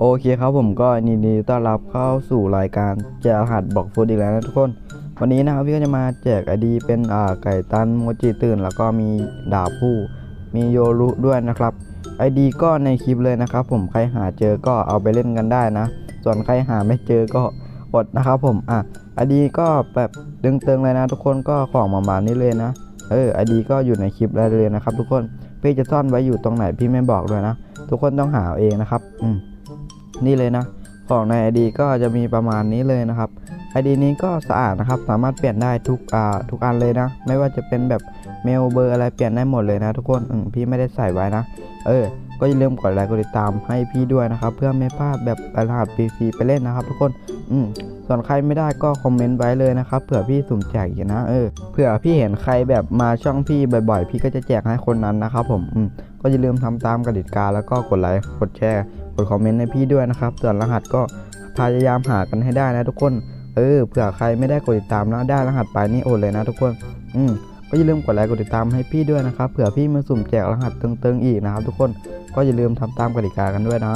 โอเคครับผมก็ยินดีต้อนรับเข้าสู่รายการแจกรหัสบอกฟูดอีกแล้วนะทุกคน วันนี้นะครับพี่ก็จะมาแจกไอดีเป็นอ่าไก่ตันโมจิตื่น แล้วก็มีดาบผู้ มีโยรุด้วยนะครับไอดีก็ในคลิปเลยนะครับ ผมใครหาเจอก็เอาไปเล่นกันได้นะ ส่วนใครหาไม่เจอก็อดนะครับผมอะไอดีก็แบบตึงๆเลยนะ ทุกคนก็ของประมาณนี้เลยนะ เออไอดีก็อยู่ในคลิปได้วเลยนะครับ ทุกคนพี่จะซ่อนไว้อยู่ตรงไหนพี่ไม่บอกด้วยนะ ทุกคนต้องหาเอาเองนะครับ อืมนี่เลยนะ ของใน ID ก็จะมีประมาณนี้เลยนะครับ ID นี้ก็สะอาดนะครับ สามารถเปลี่ยนได้ทุกอ่าทุกอันเลยนะ ไม่ว่าจะเป็นแบบเมลเบอร์อะไรเปลี่ยนได้หมดเลยนะ ทุกคนอืมพี่ไม่ได้ใส่ไว้นะ เออ ก็อย่าลืมกดไลค์กดติดตามให้พี่ด้วยนะครับ เพื่อไม่พลาดแบบรหัสฟรีๆไปเล่นนะครับ ทุกคน อืม ส่วนใครไม่ได้ก็คอมเมนต์ไว้เลยนะครับเผื่อพี่สุ่มแจกอีกนะเออเผื่อพี่เห็นใครแบบมาช่องพี่บ่อยๆ พี่ก็จะแจกให้คนนั้นนะครับผมอืมก็อย่าลืมทำตามกติกาแล้วก็กดไลค์กดแชร์กดคอมเมนต์ให้พี่ด้วยนะครับ ส่วนรหัสก็พยายามหากันให้ได้นะทุกคนเออเผื่อใครไม่ได้กดติดตามแล้วได้รหัสไปนี่โอนเลยนะทุกคน อืมก็อย่าลืมกดไลค์กดติดตามให้พี่ด้วยนะครับเผื่อพี่มาสุ่มแจกรหัสตึงๆอีกนะครับทุกคนก็อย่าลืมทำตามกติกากันด้วยนะ